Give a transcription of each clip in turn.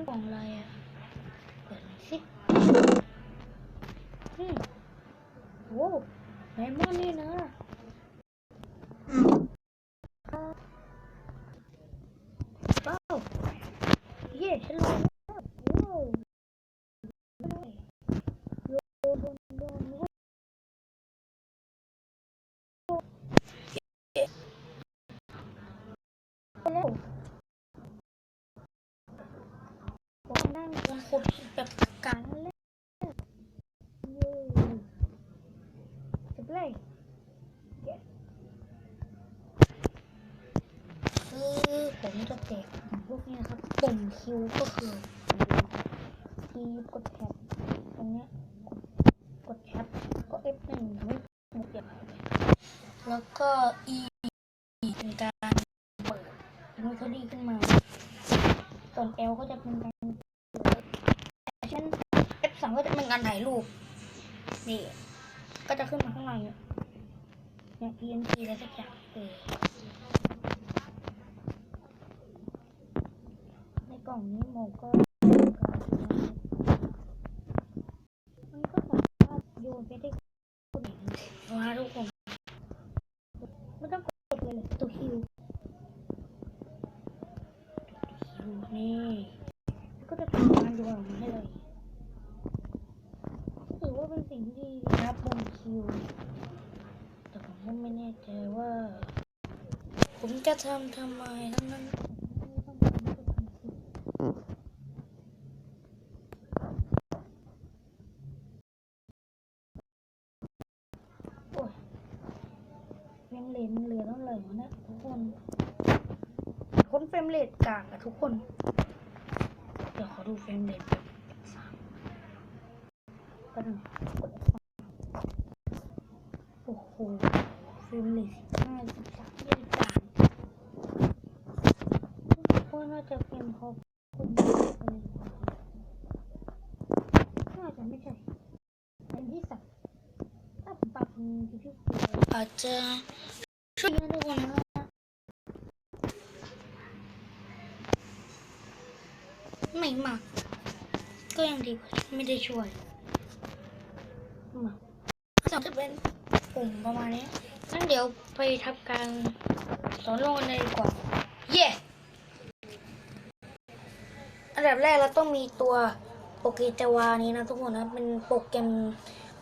kan pengla ya. Hmm. Wow. Memang nih nah. นลงเร็นั่งบนขุดแบบการเล่นเย้จะเลย Yes คือผมจะแจกพวกนี้นะครับปุ่มคิวก็คือคีย์กดแท็บตรงเนี้ยกดแท็บก็ F1 ไม่หมดอย่างแล้วก็ E เป็นการเปิดมันก็ดีขึ้นมา ส่วน L ก็จะเป็นการ เช่น F2 ก็จะเป็นการถ่ายรูป นี่ ก็จะขึ้นมาข้างในเนี่ยเนี่ย PNG อะไรสักอย่างเออในกล่องนี้โมก็มันก็สามารถโยนไปได้คนอื่นนะทุกคนไม่ต้องกดเลยตัวฮิวนี่ก็จะทำงานโยนออกมาให้เลย สิ่งที่นับบนคิว แต่ผมก็ไม่แน่ใจว่า ผมจะทำทำไมทั้งนั้นไม่ต้องทำก็ทำสิโอ้ยยังเหลนเหลือเท่าไหร่วะเนี่ยทุกคน คนเฟรมเรทกลางอะทุกคน เดี๋ยวขอดูเฟรมเรทแบบ ก็หนึ่งกดโอ้โหฟิล์มเลยห้าสิบสามยี่สิบสามก็น่าจะเป็นเพราะคุณน่าจะไม่ใช่เป็นที่สับถ้าผมปรับเป็นที่ที่อาจจะช่วยนะทุกคนนะไม่มากก็ยังดีกว่าไม่ได้ช่วย จะเป็นปุ่มประมาณนี้งั้นเดี๋ยวไปทำการสอนลงกันเลยดีกว่า เย่อันดับแรกเราต้องมีตัวโปรแกรมจาวานี้นะทุกคนนะเป็นโปรแกรม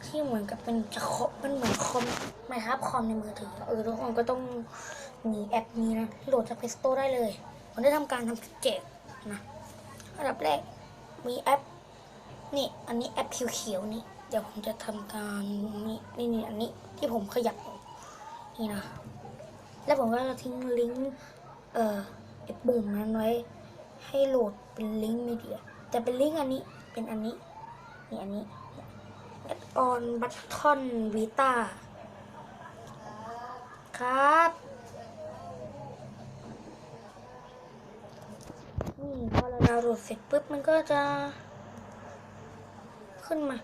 ที่เหมือนกับเป็นจะคอมมันเหมือนคอมไมครับคอมในมือถือเออทุกคนก็ต้องมีแอปนี้นะโหลดจาก Play Store ได้เลยผมได้ทำการทำเจกต์นะอันดับแรกมีแอปนี่อันนี้แอปเขียวๆนี่ เดี๋ยวผมจะทำการนี่นี่นี่อันนี้ที่ผมขยับออกนี่นะ แล้วผมก็จะทิ้งลิงก์เอ่อไอ้ปุ่มนั้นไว้ ให้โหลดเป็นลิงก์มีเดียแต่เป็นลิงก์อันนี้เป็นอันนี้นี่อันนี้ add on button vita ครับนี่พอเราดาวน์โหลดเสร็จปุ๊บมันก็จะขึ้นมา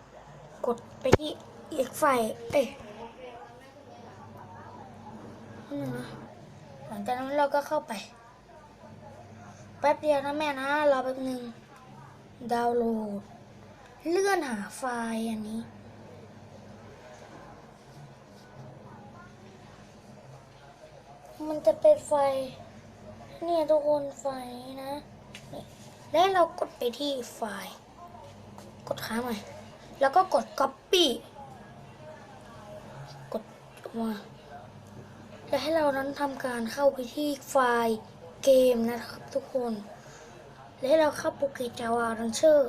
กดไปที่อีกไฟเอ้ยนั่นงนะหลังจากนั้นเราก็เข้าไป แป๊บเดียวนะแม่นะรอแป๊บหนึ่งดาวน์โหลด เลื่อนหาไฟล์อันนี้มันจะเป็นไฟ เนี่ยทุกคนไฟนะนี่แล้วเรากดไปที่ไฟล์ กดค้างใหม่ แล้วก็กด copy กดมาแล้วให้เรานั้นทำการเข้าไปที่ไฟล์เกมนะครับทุกคน แล้วให้เราเข้าโปรแกรม Java Launcher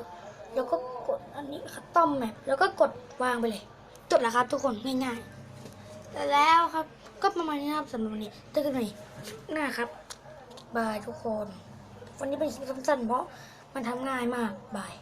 แล้วก็กดอันนี้คัตตอมแมปแล้วก็กดวางไปเลยจบแล้วครับทุกคนง่ายๆแแล้วครับ ก็ประมาณนี้นะครับสำหรับวันนี้เจอกันใหม่นะครับ บายทุกคน วันนี้เป็นคลิปสั้นๆเพราะมันทำง่ายมาก บาย